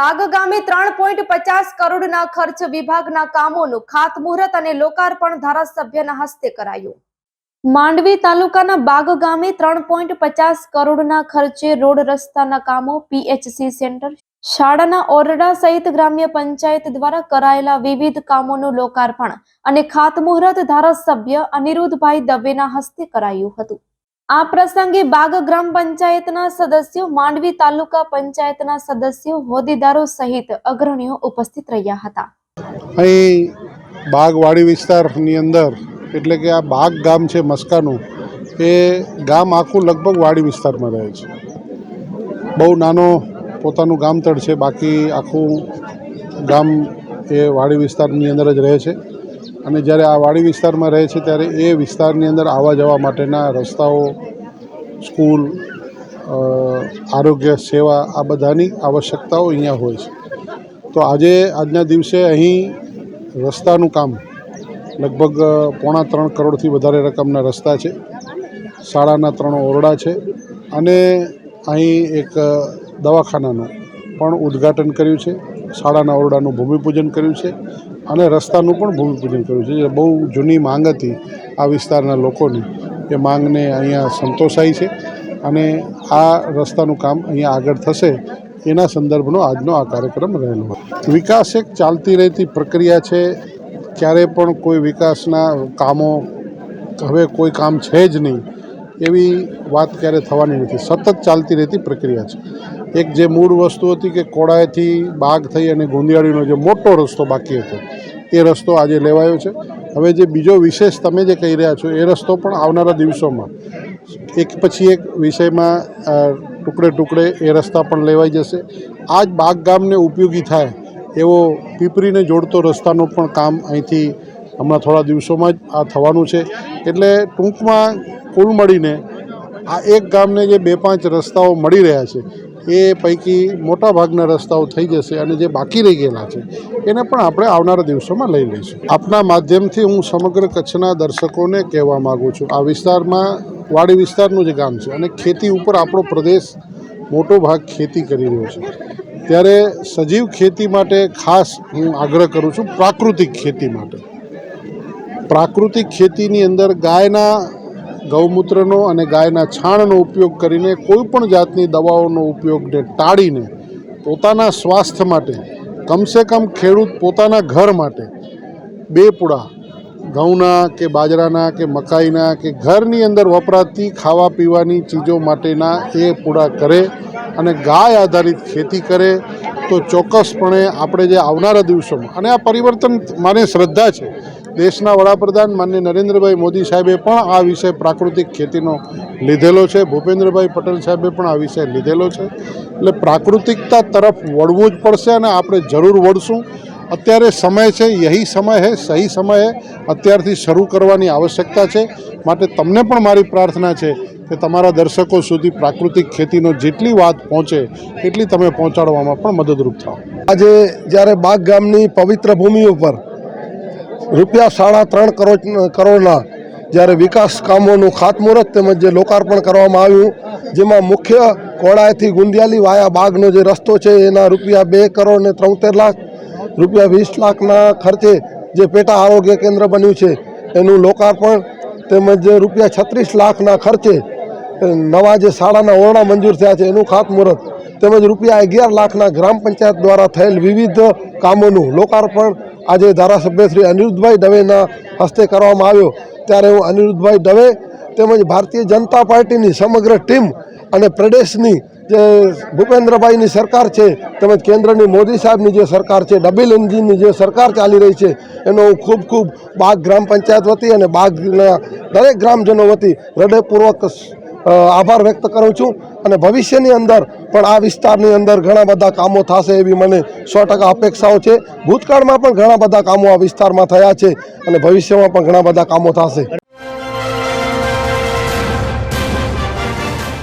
બાગ ગામે ત્રણ પોઈન્ટ પચાસ કરોડના ખર્ચ વિભાગના કામોનું ખાતમુહૂર્ત અને લોકાર્પણ ધારાસભ્યના હસ્તે કરાયું. માંડવી તાલુકાના બાગ ગામે ત્રણ પોઈન્ટ પચાસ કરોડના ખર્ચે રોડ રસ્તાના કામો પીએચસી સેન્ટર, શાળાના ઓરડા સહિત ગ્રામ્ય પંચાયત દ્વારા કરાયેલા વિવિધ કામોનું લોકાર્પણ અને ખાતમુહૂર્ત ધારાસભ્ય અનિરુદ્ધભાઈ દવેના હસ્તે કરાયું હતું. આ પ્રસંગે બાગ ગ્રામ પંચાયતના સદસ્યો, માંડવી તાલુકા પંચાયતના સદસ્યો, હોદ્દેદારો સહિત અગ્રણીઓ ઉપસ્થિત રહ્યા હતા. અહીં બાગવાડી વિસ્તારની અંદર, એટલે કે આ બાગ ગામ છે મસ્કાનું, એ ગામ આખું લગભગ વાડી વિસ્તારમાં રહે છે. બહુ નાનો પોતાનું ગામતળ છે, બાકી આખું ગામ એ વાડી વિસ્તારની અંદર જ રહે છે. અને જ્યારે આ વાડી વિસ્તારમાં રહે છે ત્યારે એ વિસ્તારની અંદર આવવા જવા માટેના રસ્તાઓ, સ્કૂલ આરોગ્ય સેવા આ બધાની આવશ્યકતાઓ અહીંયા હોય છે. તો આજે, આજના દિવસે અહીં રસ્તાનું કામ લગભગ પોણા ત્રણ કરોડથી વધારે રકમના રસ્તા છે. શાળાના ત્રણ ઓરડા છે અને અહીં એક દવાખાનાનું પણ ઉદ્ઘાટન કર્યું છે. શાળાના ઓરડાનું ભૂમિપૂજન કર્યું છે અને રસ્તાનું પણ ભૂમિપૂજન કર્યું છે. જે બહુ જૂની માંગ હતી આ વિસ્તારના લોકોની. એ માંગને અહીંયા સંતોષાઈ છે અને આ રસ્તાનું કામ અહીંયા આગળ થશે એના સંદર્ભનો આજનો આ કાર્યક્રમ રહેલો હતો. વિકાસ એક ચાલતી રહેતી પ્રક્રિયા છે. ક્યારે પણ કોઈ વિકાસના કામો, હવે કોઈ કામ છે જ નહીં. એવી વાત ક્યારે થવાની નથી. સતત ચાલતી રહેતી પ્રક્રિયા છે. એક જે મૂળ વસ્તુ હતી કે કોડાએથી બાગ થઈ અને ગોંધિયાળીનો જે મોટો રસ્તો બાકી હતો, એ રસ્તો આજે લેવાયો છે. હવે જે બીજો વિશેષ તમે જે કહી રહ્યા છો, એ રસ્તો પણ આવનારા દિવસોમાં એક પછી એક વિષયમાં ટુકડે ટુકડે એ રસ્તા પણ લેવાઈ જશે. આ જ બાગ ગામને ઉપયોગી થાય એવો પીપરીને જોડતો રસ્તાનું પણ કામ અહીંથી હમણાં થોડા દિવસોમાં જ આ થવાનું છે. એટલે ટૂંકમાં કુલ મળીને આ એક ગામને જે બે પાંચ રસ્તાઓ મળી રહ્યા છે, એ પૈકી મોટા ભાગના રસ્તાઓ થઈ જશે અને જે બાકી રહી ગયેલા છે, એને પણ આપણે આવનારા દિવસોમાં લઈ લઈશું. આપના માધ્યમથી હું સમગ્ર કચ્છના દર્શકોને કહેવા માગું છું, આ વિસ્તારમાં, વાડી વિસ્તારનું જે ગામ છે અને ખેતી ઉપર આપણો પ્રદેશ મોટો ભાગ ખેતી કરી રહ્યો છે. ત્યારે સજીવ ખેતી માટે ખાસ હું આગ્રહ કરું છું પ્રાકૃતિક ખેતી માટે. પ્રાકૃતિક ખેતીની અંદર ગાયના ગૌમૂત્રનો અને ગાયના છાણનો ઉપયોગ કરીને કોઈ પણ જાતની દવાઓનો ઉપયોગને ટાળીને પોતાના સ્વાસ્થ્ય માટે, કમસે કમ ખેડૂત પોતાના ઘર માટે, બે પૂળા ઘઉંના કે બાજરાના કે મકાઈના કે ઘરની અંદર વપરાતી ખાવા પીવાની ચીજો માટેના એ પૂળા કરે અને ગાય આધારિત ખેતી કરે, તો ચોક્કસપણે આપણે જે આવનારા દિવસોમાં, અને આ પરિવર્તન મને શ્રદ્ધા છે દેશના વડાપ્રધાન માનનીય નરેન્દ્રભાઈ મોદી સાહેબે પણ આ વિષય પ્રાકૃતિક ખેતીનો લીધેલો છે. ભૂપેન્દ્રભાઈ પટેલ સાહેબે પણ આ વિષય લીધેલો છે. એટલે પ્રાકૃતિકતા તરફ વળવું જ પડશે અને આપણે જરૂર વળશું. અત્યારે સમય છે, યહી સમય હે, સહી સમય હે. અત્યારથી શરૂ કરવાની આવશ્યકતા છે. માટે તમને પણ મારી પ્રાર્થના છે કે તમારા દર્શકો સુધી પ્રાકૃતિક ખેતીનો જેટલી વાત પહોંચે, એટલી તમે પહોંચાડવામાં પણ મદદરૂપ થાઓ. આજે જ્યારે બાગ ગામની પવિત્ર ભૂમિ ઉપર રૂપિયા સાડા ત્રણ કરોડ, કરોડના જ્યારે વિકાસ કામોનું ખાતમુહૂર્ત તેમજ જે લોકાર્પણ કરવામાં આવ્યું, જેમાં મુખ્ય કોડાએથી ગુંદિયાલી વાયા બાગનો જે રસ્તો છે, એના રૂપિયા બે કરોડ ને ત્રોતેર લાખ, રૂપિયા વીસ લાખના ખર્ચે જે પેટા આરોગ્ય કેન્દ્ર બન્યું છે, એનું લોકાર્પણ તેમજ રૂપિયા છત્રીસ લાખના ખર્ચે નવા જે શાળાના ઓરડા મંજૂર થયા છે, એનું ખાતમુહૂર્ત તેમજ રૂપિયા અગિયાર લાખના ગ્રામ પંચાયત દ્વારા થયેલ વિવિધ કામોનું લોકાર્પણ આજે ધારાસભ્ય શ્રી અનિરુદ્ધભાઈ દવેના હસ્તે કરવામાં આવ્યો. ત્યારે હું અનિરુદ્ધભાઈ દવે તેમજ ભારતીય જનતા પાર્ટીની સમગ્ર ટીમ અને પ્રદેશની જે ભૂપેન્દ્રભાઈની સરકાર છે, તેમજ કેન્દ્રની મોદી સાહેબની જે સરકાર છે, ડબલ એન્જિનની જે સરકાર ચાલી રહી છે, એનો હું ખૂબ ખૂબ બાગ ગ્રામ પંચાયત વતી અને બાગના દરેક ગ્રામજનો વતી હૃદયપૂર્વક આભાર વ્યક્ત કરું છું. અને ભવિષ્યની અંદર પણ આ વિસ્તારની અંદર ઘણા બધા કામો થશે એવી મને સો અપેક્ષાઓ છે. ભૂતકાળમાં પણ ઘણા બધા કામો આ વિસ્તારમાં થયા છે અને ભવિષ્યમાં પણ ઘણા બધા કામો થશે.